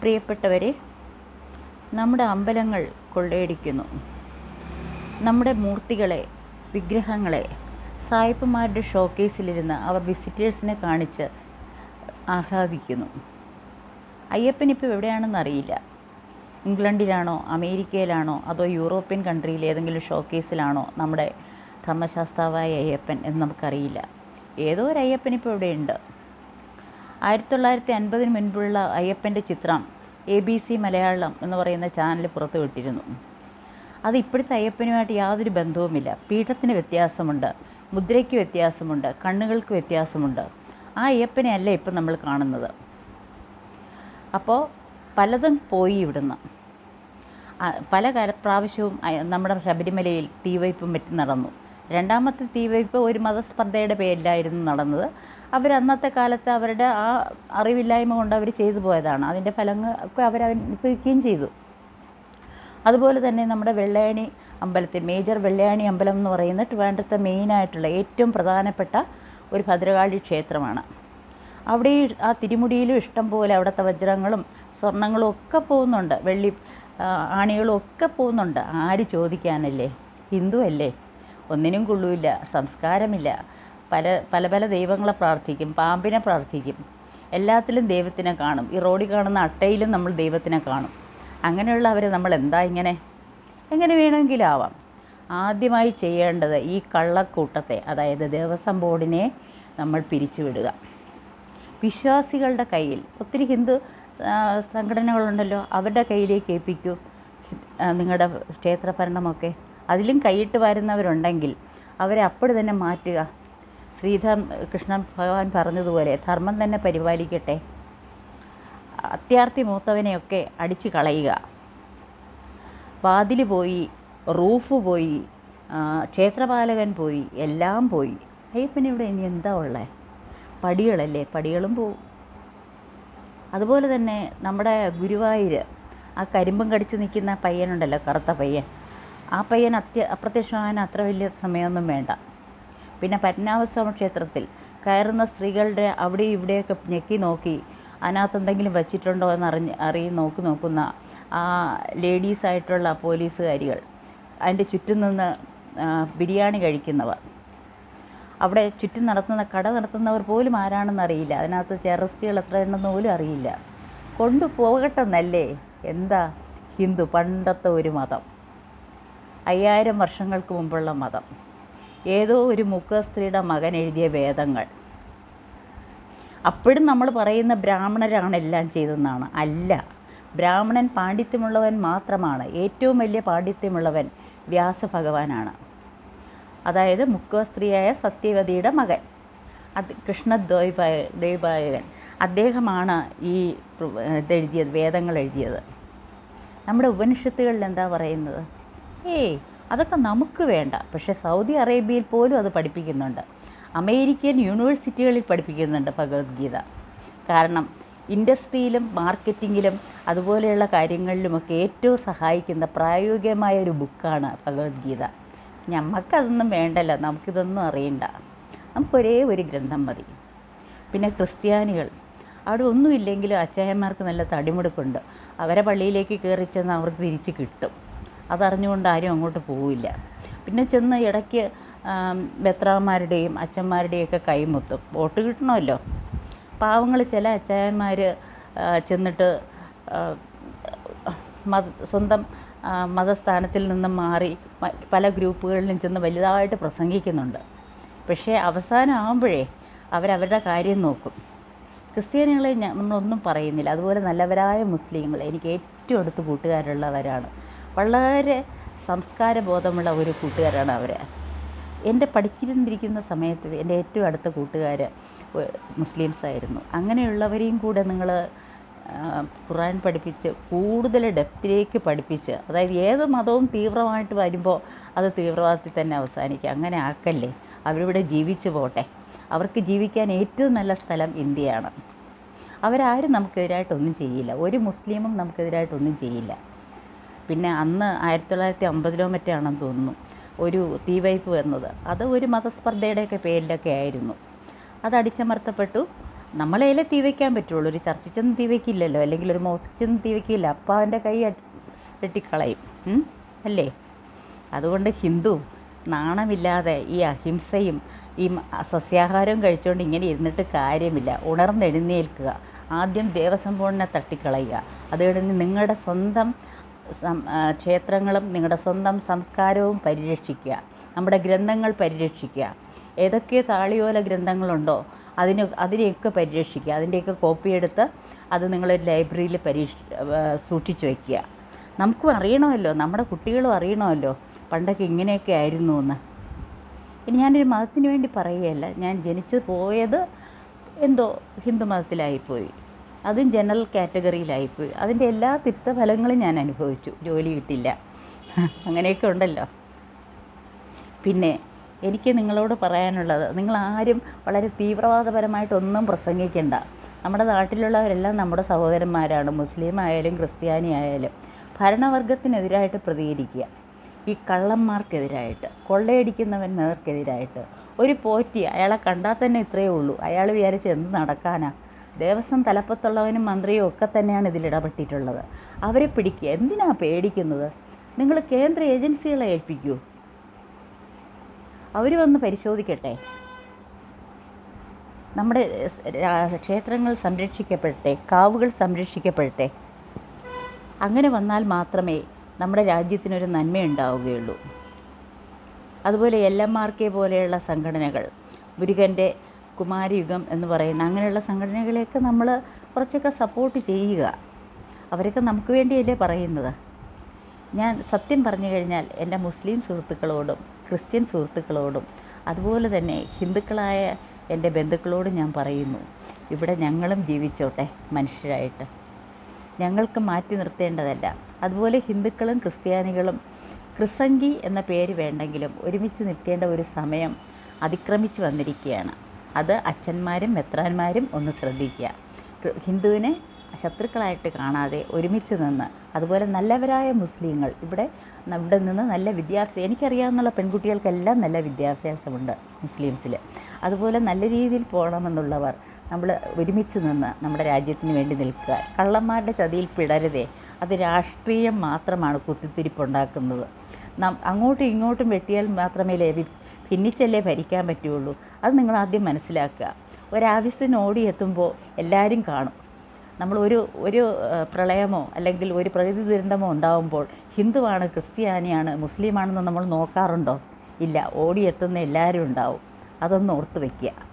പ്രിയപ്പെട്ടവരെ നമ്മുടെ അമ്പലങ്ങൾ കൊള്ളയടിക്കുന്നു. നമ്മുടെ മൂർത്തികളെ വിഗ്രഹങ്ങളെ സായിപ്പന്മാരുടെ ഷോക്കേസിലിരുന്ന് അവർ വിസിറ്റേഴ്സിനെ കാണിച്ച് ആഹ്ലാദിക്കുന്നു. അയ്യപ്പൻ ഇപ്പോൾ എവിടെയാണെന്ന് അറിയില്ല. ഇംഗ്ലണ്ടിലാണോ അമേരിക്കയിലാണോ അതോ യൂറോപ്യൻ കൺട്രിയിലെ ഏതെങ്കിലും ഷോക്കേസിലാണോ നമ്മുടെ ധർമ്മശാസ്താവായ അയ്യപ്പൻ എന്ന് നമുക്കറിയില്ല. ഏതോ ഒരു അയ്യപ്പൻ ഇപ്പോൾ ഇവിടെയുണ്ട്. ആയിരത്തി തൊള്ളായിരത്തി അൻപതിന് മുൻപുള്ള അയ്യപ്പന്റെ ചിത്രം എ ബി സി മലയാളം എന്ന് പറയുന്ന ചാനൽ പുറത്തു വിട്ടിരുന്നു. അത് ഇപ്പോഴത്തെ അയ്യപ്പനുമായിട്ട് യാതൊരു ബന്ധവുമില്ല. പീഠത്തിന് വ്യത്യാസമുണ്ട് മുദ്രയ്ക്ക് വ്യത്യാസമുണ്ട് കണ്ണുകൾക്ക് വ്യത്യാസമുണ്ട്. ആ അയ്യപ്പനെ അല്ല ഇപ്പം നമ്മൾ കാണുന്നത്? അപ്പോൾ പലതും പോയി ഇവിടുന്ന്. പല കാലപ്രാവശ്യവും നമ്മുടെ ശബരിമലയിൽ തീവയ്പ്പും മറ്റും നടന്നു. രണ്ടാമത്തെ തീവയ്പ്പ് ഒരു മതസ്പർദ്ധയുടെ പേരിലായിരുന്നു നടന്നത്. അവർ അന്നത്തെ കാലത്ത് അവരുടെ ആ അറിവില്ലായ്മ കൊണ്ട് അവർ ചെയ്തു പോയതാണ്. അതിന്റെ ഫലങ്ങൾ ഒക്കെ അവർ അനുഭവിക്കുകയും ചെയ്തു. അതുപോലെ തന്നെ നമ്മുടെ വെള്ളയാണി അമ്പലത്തിൽ മേജർ വെള്ളയാണി അമ്പലം എന്ന് പറയുന്നത് ട്രിവാൻഡ്രത്തെ മെയിനായിട്ടുള്ള ഏറ്റവും പ്രധാനപ്പെട്ട ഒരു ഭദ്രകാളി ക്ഷേത്രമാണ്. അവിടെ ആ തിരുമുടിയിലും ഇഷ്ടം പോലെ അവിടുത്തെ വജ്രങ്ങളും സ്വർണങ്ങളും ഒക്കെ പോകുന്നുണ്ട്. വെള്ളി ആണികളും ഒക്കെ പോകുന്നുണ്ട്. ആര് ചോദിക്കാനല്ലേ? ഹിന്ദു അല്ലേ? ഒന്നിനും കൊള്ളൂല്ല സംസ്കാരമില്ല. പല പല പല ദൈവങ്ങളെ പ്രാർത്ഥിക്കും പാമ്പിനെ പ്രാർത്ഥിക്കും. എല്ലാത്തിലും ദൈവത്തിനെ കാണും. ഈ റോഡിൽ കാണുന്ന അട്ടയിലും നമ്മൾ ദൈവത്തിനെ കാണും. അങ്ങനെയുള്ളവരെ നമ്മൾ എന്താ ഇങ്ങനെ? എങ്ങനെ വേണമെങ്കിലാവാം. ആദ്യമായി ചെയ്യേണ്ടത് ഈ കള്ളക്കൂട്ടത്തെ അതായത് ദേവസ്വം ബോർഡിനെ നമ്മൾ പിരിച്ചുവിടുക. വിശ്വാസികളുടെ കയ്യിൽ ഒത്തിരി ഹിന്ദു സംഘടനകളുണ്ടല്ലോ അവരുടെ കയ്യിലേക്ക് ഏൽപ്പിക്കൂ. നിങ്ങളുടെ ക്ഷേത്രഭരണമൊക്കെ. അതിലും കൈയിട്ട് വരുന്നവരുണ്ടെങ്കിൽ അവരെ അപ്പോൾ തന്നെ മാറ്റുക. ശ്രീധർ കൃഷ്ണൻ ഭഗവാൻ പറഞ്ഞതുപോലെ ധർമ്മം തന്നെ പരിപാലിക്കട്ടെ. അത്യാർത്ഥി മൂത്തവനെയൊക്കെ അടിച്ചു കളയുക. വാതിൽ പോയി റൂഫ് പോയി ക്ഷേത്രപാലകൻ പോയി എല്ലാം പോയി. അയ്യപ്പന് ഇവിടെ ഇനി എന്താ ഉള്ളത് പടികളല്ലേ? പടികളും പോവും. അതുപോലെ തന്നെ നമ്മുടെ ഗുരുവായൂർ ആ കരിമ്പും കടിച്ചു നിൽക്കുന്ന പയ്യനുണ്ടല്ലോ കറുത്ത പയ്യൻ. ആ പയ്യൻ അത്യ അപ്രത്യക്ഷമാകാൻ അത്ര വലിയ സമയമൊന്നും വേണ്ട. പിന്നെ പത്മനാഭസ്വാമി ക്ഷേത്രത്തിൽ കയറുന്ന സ്ത്രീകളുടെ അവിടെ ഇവിടെയൊക്കെ ഞെക്കി നോക്കി. അതിനകത്ത് എന്തെങ്കിലും വച്ചിട്ടുണ്ടോ എന്ന് അറിഞ്ഞ് അറിയി നോക്കി നോക്കുന്ന ആ ലേഡീസായിട്ടുള്ള പോലീസുകാരികൾ. അതിന്റെ ചുറ്റും നിന്ന് ബിരിയാണി കഴിക്കുന്നവർ. അവിടെ ചുറ്റും നടത്തുന്ന കട നടത്തുന്നവർ പോലും ആരാണെന്ന് അറിയില്ല. അതിനകത്ത് ടെററിസ്റ്റുകൾ എത്ര ഉണ്ടെന്ന് പോലും അറിയില്ല. കൊണ്ടുപോകട്ടെന്നല്ലേ? എന്താ ഹിന്ദു? പണ്ടത്തെ ഒരു മതം. അയ്യായിരം വർഷങ്ങൾക്ക് മുമ്പുള്ള മതം. ഏതോ ഒരു മുക്ക സ്ത്രീയുടെ മകൻ എഴുതിയ വേദങ്ങൾ. അപ്പോഴും നമ്മൾ പറയുന്ന ബ്രാഹ്മണരാണ് എല്ലാം ചെയ്തതെന്നാണ്. അല്ല ബ്രാഹ്മണൻ പാണ്ഡിത്യമുള്ളവൻ മാത്രമാണ്. ഏറ്റവും വലിയ പാണ്ഡിത്യമുള്ളവൻ വ്യാസഭഗവാനാണ്. അതായത് മുക്ക സ്ത്രീയായ സത്യവതിയുടെ മകൻ. അത് കൃഷ്ണദ്വൈപായ ദ്വൈപായകൻ അദ്ദേഹമാണ് ഈ ഇതെഴുതിയത് വേദങ്ങൾ എഴുതിയത്. നമ്മുടെ ഉപനിഷത്തുകളിൽ എന്താ പറയുന്നത്? ഏയ് അതൊക്കെ നമുക്ക് വേണ്ട. പക്ഷേ സൗദി അറേബ്യയിൽ പോലും അത് പഠിപ്പിക്കുന്നുണ്ട്. അമേരിക്കൻ യൂണിവേഴ്സിറ്റികളിൽ പഠിപ്പിക്കുന്നുണ്ട് ഭഗവത്ഗീത. കാരണം ഇൻഡസ്ട്രിയിലും മാർക്കറ്റിങ്ങിലും അതുപോലെയുള്ള കാര്യങ്ങളിലുമൊക്കെ ഏറ്റവും സഹായിക്കുന്ന പ്രായോഗികമായ ഒരു ബുക്കാണ് ഭഗവത്ഗീത. ഞമ്മക്കതൊന്നും വേണ്ടല്ലോ നമുക്കിതൊന്നും അറിയണ്ട. നമുക്കൊരേ ഒരു ഗ്രന്ഥം മതി. പിന്നെ ക്രിസ്ത്യാനികൾ. അവിടെ ഒന്നുമില്ലെങ്കിലും അച്ചായന്മാർക്ക് നല്ല തടിമുടുക്കുണ്ട്. അവരെ പള്ളിയിലേക്ക് കയറി ചെന്ന് അവർക്ക് തിരിച്ച് കിട്ടും. അതറിഞ്ഞുകൊണ്ട് ആരും അങ്ങോട്ട് പോവില്ല. പിന്നെ ചെന്ന് ഇടയ്ക്ക് ബെത്രാമാരുടെയും അച്ഛന്മാരുടെയൊക്കെ കൈമുത്തും വോട്ട് കിട്ടണമല്ലോ. പാവങ്ങൾ ചില അച്ചായന്മാർ ചെന്നിട്ട് മത സ്വന്തം മതസ്ഥാനത്തിൽ നിന്നും മാറി പല ഗ്രൂപ്പുകളിലും ചെന്ന് വലുതായിട്ട് പ്രസംഗിക്കുന്നുണ്ട്. പക്ഷേ അവസാനം ആകുമ്പോഴേ അവരവരുടെ കാര്യം നോക്കും. ക്രിസ്ത്യാനികളെ നമ്മളൊന്നും പറയുന്നില്ല. അതുപോലെ നല്ലവരായ മുസ്ലിങ്ങൾ എനിക്ക് ഏറ്റവും അടുത്ത് കൂട്ടുകാരുള്ളവരാണ്. വളരെ സംസ്കാരബോധമുള്ള ഒരു കൂട്ടുകാരാണ് അവർ എന്റെ പഠിച്ചിരുന്നിരിക്കുന്ന സമയത്ത് എന്റെ ഏറ്റവും അടുത്ത കൂട്ടുകാർ മുസ്ലിംസ് ആയിരുന്നു അങ്ങനെയുള്ളവരെയും കൂടെ നിങ്ങൾ ഖുറാൻ പഠിപ്പിച്ച് കൂടുതൽ ഡെപ്തിലേക്ക് പഠിപ്പിച്ച് അതായത് ഏത് മതവും തീവ്രമായിട്ട് വരുമ്പോൾ അത് തീവ്രവാദത്തിൽ തന്നെ അവസാനിക്കുക അങ്ങനെ ആക്കല്ലേ? അവരിവിടെ ജീവിച്ചു പോട്ടെ. അവർക്ക് ജീവിക്കാൻ ഏറ്റവും നല്ല സ്ഥലം ഇന്ത്യയാണ്. അവരാരും നമുക്കെതിരായിട്ടൊന്നും ചെയ്യില്ല. ഒരു മുസ്ലിമും നമുക്കെതിരായിട്ടൊന്നും ചെയ്യില്ല. പിന്നെ അന്ന് ആയിരത്തി തൊള്ളായിരത്തി അമ്പതിലോ മറ്റാണെന്ന് തോന്നുന്നു. ഒരു തീവയ്പ് വന്നത്. അത് ഒരു മതസ്പർദ്ധയുടെയൊക്കെ പേരിലൊക്കെ ആയിരുന്നു. അത് അടിച്ചമർത്തപ്പെട്ടു. നമ്മളതിലെ തീ വയ്ക്കാൻ പറ്റുള്ളൂ. ഒരു ചർച്ചിൽ ചെന്ന് തീ വയ്ക്കില്ലല്ലോ അല്ലെങ്കിൽ ഒരു മോസ്കിൽ ചെന്ന് തീ വയ്ക്കില്ല അപ്പം അവന്റെ കൈ വെട്ടിക്കളയും? അല്ലേ? അതുകൊണ്ട് ഹിന്ദു നാണമില്ലാതെ ഈ അഹിംസയും ഈ സസ്യാഹാരവും കഴിച്ചുകൊണ്ട് ഇങ്ങനെ ഇരുന്നിട്ട് കാര്യമില്ല. ഉണർന്നെഴുന്നേൽക്കുക. ആദ്യം ദേവസ്വം ബോർഡിനെ തട്ടിക്കളയുക. അത് കഴിഞ്ഞ് നിങ്ങളുടെ സ്വന്തം ക്ഷേത്രങ്ങളും നിങ്ങളുടെ സ്വന്തം സംസ്കാരവും പരിരക്ഷിക്കുക. നമ്മുടെ ഗ്രന്ഥങ്ങൾ പരിരക്ഷിക്കുക. ഏതൊക്കെ താളിയോല ഗ്രന്ഥങ്ങളുണ്ടോ അതിന് അതിനെയൊക്കെ പരിരക്ഷിക്കുക. അതിന്റെയൊക്കെ കോപ്പി എടുത്ത് അത് നിങ്ങളൊരു ലൈബ്രറിയിൽ പരീക്ഷ സൂക്ഷിച്ചു വയ്ക്കുക നമുക്കും അറിയണമല്ലോ. നമ്മുടെ കുട്ടികളും അറിയണമല്ലോ. പണ്ടൊക്കെ ഇങ്ങനെയൊക്കെ ആയിരുന്നു എന്ന് ഇനി ഞാനൊരു മതത്തിന് വേണ്ടി പറയുകയല്ല. ഞാൻ ജനിച്ചു പോയത് എന്തോ ഹിന്ദു മതത്തിലായിപ്പോയി. അതും ജനറൽ കാറ്റഗറിയിലായിപ്പോയി അതിന്റെ എല്ലാ തിരുത്തഫലങ്ങളും ഞാൻ അനുഭവിച്ചു. ജോലി കിട്ടില്ല. അങ്ങനെയൊക്കെ ഉണ്ടല്ലോ. പിന്നെ എനിക്ക് നിങ്ങളോട് പറയാനുള്ളത് നിങ്ങൾ ആരും വളരെ തീവ്രവാദപരമായിട്ടൊന്നും പ്രസംഗിക്കണ്ട. നമ്മുടെ നാട്ടിലുള്ളവരെല്ലാം നമ്മുടെ സഹോദരന്മാരാണ്. മുസ്ലിം ആയാലും ക്രിസ്ത്യാനി ആയാലും ഭരണവർഗത്തിനെതിരായിട്ട് പ്രതികരിക്കുക. ഈ കള്ളന്മാർക്കെതിരായിട്ട് കൊള്ളയടിക്കുന്നവന്മാർക്കെതിരായിട്ട് ഒരു പോറ്റി അയാളെ കണ്ടാൽ തന്നെ ഇത്രയേ ഉള്ളൂ. അയാൾ വിചാരിച്ച് എന്ത് നടക്കാനാ? ദേവസ്വം തലപ്പത്തുള്ളവനും മന്ത്രിയും ഒക്കെ തന്നെയാണ് ഇതിൽ ഇടപെട്ടിട്ടുള്ളത്. അവരെ പിടിക്കുക എന്തിനാ പേടിക്കുന്നത്? നിങ്ങൾ കേന്ദ്ര ഏജൻസികളെ ഏൽപ്പിക്കൂ. അവർ വന്ന് പരിശോധിക്കട്ടെ. നമ്മുടെ ക്ഷേത്രങ്ങൾ സംരക്ഷിക്കപ്പെടട്ടെ. കാവുകൾ സംരക്ഷിക്കപ്പെടട്ടെ. അങ്ങനെ വന്നാൽ മാത്രമേ നമ്മുടെ രാജ്യത്തിനൊരു നന്മയുണ്ടാവുകയുള്ളൂ. അതുപോലെ എൽ എം ആർ കെ പോലെയുള്ള സംഘടനകൾ മുരുകന്റെ കുമാരയുഗം എന്ന് പറയുന്ന അങ്ങനെയുള്ള സംഘടനകളെയൊക്കെ നമ്മൾ കുറച്ചൊക്കെ സപ്പോർട്ട് ചെയ്യുക. അവരൊക്കെ നമുക്ക് വേണ്ടിയല്ലേ പറയുന്നത്. ഞാൻ സത്യം പറഞ്ഞു കഴിഞ്ഞാൽ എന്റെ മുസ്ലിം സുഹൃത്തുക്കളോടും ക്രിസ്ത്യൻ സുഹൃത്തുക്കളോടും അതുപോലെ തന്നെ ഹിന്ദുക്കളായ എന്റെ ബന്ധുക്കളോടും ഞാൻ പറയുന്നു. ഇവിടെ ഞങ്ങളും ജീവിച്ചോട്ടെ മനുഷ്യരായിട്ട്. ഞങ്ങൾക്ക് മാറ്റി നിർത്തേണ്ടതല്ല. അതുപോലെ ഹിന്ദുക്കളും ക്രിസ്ത്യാനികളും ക്രിസംഗി എന്ന പേര് വേണ്ടെങ്കിലും ഒരുമിച്ച് നിൽക്കേണ്ട ഒരു സമയം അതിക്രമിച്ചു വന്നിരിക്കുകയാണ്. അത് അച്ഛന്മാരും മെത്രാന്മാരും ഒന്ന് ശ്രദ്ധിക്കുക. ഹിന്ദുവിനെ ശത്രുക്കളായിട്ട് കാണാതെ ഒരുമിച്ച് നിന്ന് അതുപോലെ നല്ലവരായ മുസ്ലിങ്ങൾ ഇവിടെ ഇവിടെ നിന്ന് നല്ല വിദ്യാഭ്യാസം എനിക്കറിയാവുന്ന പെൺകുട്ടികൾക്കെല്ലാം നല്ല വിദ്യാഭ്യാസമുണ്ട് മുസ്ലിംസിൽ അതുപോലെ നല്ല രീതിയിൽ പോകണമെന്നുള്ളവർ നമ്മൾ ഒരുമിച്ച് നിന്ന് നമ്മുടെ രാജ്യത്തിന് വേണ്ടി നിൽക്കുക. കള്ളന്മാരുടെ ചതിയിൽ പിടരുതേ. അത് രാഷ്ട്രീയം മാത്രമാണ് കുത്തിത്തിരിപ്പുണ്ടാക്കുന്നത്. നാം അങ്ങോട്ടും ഇങ്ങോട്ടും വെട്ടിയാൽ മാത്രമേ ലഭി ഭിന്നിച്ചല്ലേ ഭരിക്കാൻ പറ്റുള്ളൂ. അത് നിങ്ങൾ ആദ്യം മനസ്സിലാക്കുക. ഒരാവശ്യത്തിന് ഓടിയെത്തുമ്പോൾ എല്ലാവരും കാണും. നമ്മൾ ഒരു ഒരു പ്രളയമോ അല്ലെങ്കിൽ ഒരു പ്രകൃതി ദുരന്തമോ ഉണ്ടാകുമ്പോൾ ഹിന്ദുവാണ് ക്രിസ്ത്യാനിയാണ് മുസ്ലിമാണെന്ന് നമ്മൾ നോക്കാറുണ്ടോ? ഇല്ല. ഓടിയെത്തുന്ന എല്ലാവരും ഉണ്ടാവും. അതൊന്ന് ഓർത്ത് വയ്ക്കുക